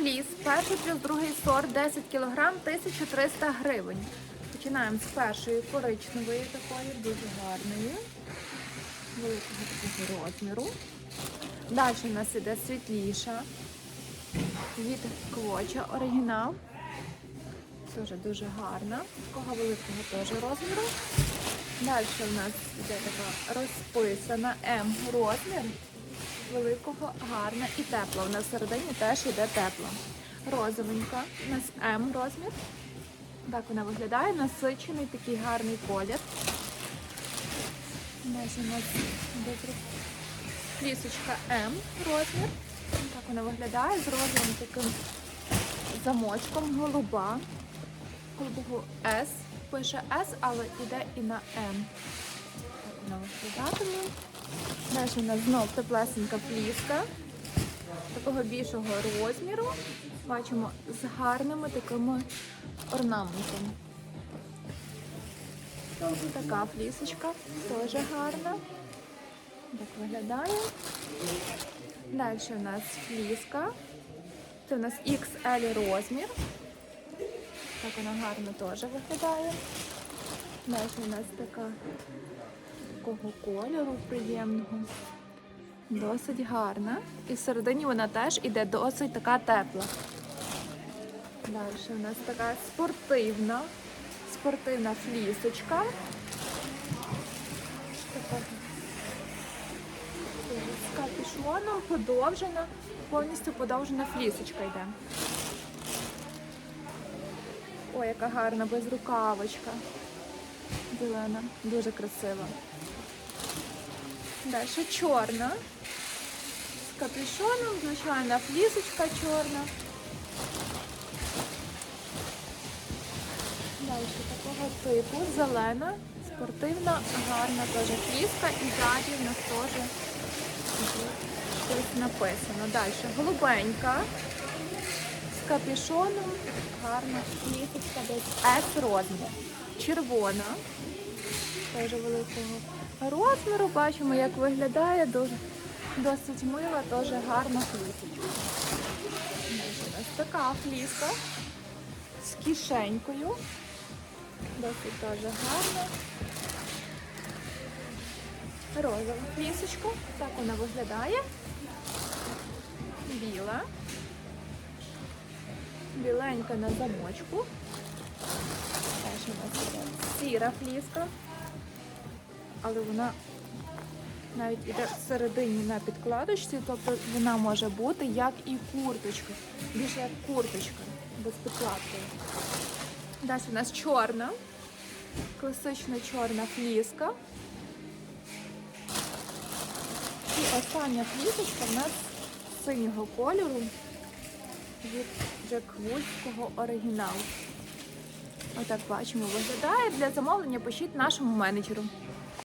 фліс, перший плюс другий сорт, 10 кг, 1300 гривень. Починаємо з першої коричневої такої, дуже гарної, великого такого розміру. Далі у нас іде світліша від квоча оригінал. Дуже дуже гарна. Такого великого теж розміру. Далі у нас іде така розписана М розмір. Великого, гарна і тепла. Нас всередині теж іде тепла. Розовенька. У нас М розмір. Так вона виглядає. Насичений такий гарний колір. Далі у нас іде Флісочка М розмір. Так вона виглядає з розовим таким замочком. Голуба. Голубого S. Пише S, але йде і на М. Так вона виглядатиме. Далі у нас знов теплесенька фліска. Такого більшого розміру. Бачимо з гарними такими орнаментами. Така флісочка, теж гарна. Так виглядає. Далі у нас фліска. Це у нас XL розмір. Так вона гарно теж виглядає. Далі у нас така такого кольору приємного. Досить гарна. І всередині вона теж іде досить така тепла. Далі у нас така спортивна, спортивна флісочка. Така з капюшоном подовжена, повністю подовжена флісочка йде. Ой, яка гарна безрукавочка. Зелена, дуже красива. Далі чорна. З капюшоном, звичайна флісочка чорна. Далі такого типу, зелена, спортивна, гарна теж фліска і ззаді в нас теж щось написано. Далі голубенька капюшоном, гарна флісочка, десь S розмір. Червона, теж великого розміру. Бачимо, як виглядає, дуже досить мила, теж гарна флісочка. Нас така фліска з кишенькою. Досить теж гарна. Розова флісочка. Так вона виглядає. Біла. Біленька на замочку. Теж у нас іде сіра фліска. Але вона навіть іде всередині на підкладочці, тобто вона може бути як і курточка. Більше як курточка, без підкладки. Далі у нас чорна, класична чорна фліска. І остання флісочка в нас синього кольору від Джеквудського оригіналу. Отак бачимо, виглядає. Для замовлення пишіть нашому менеджеру.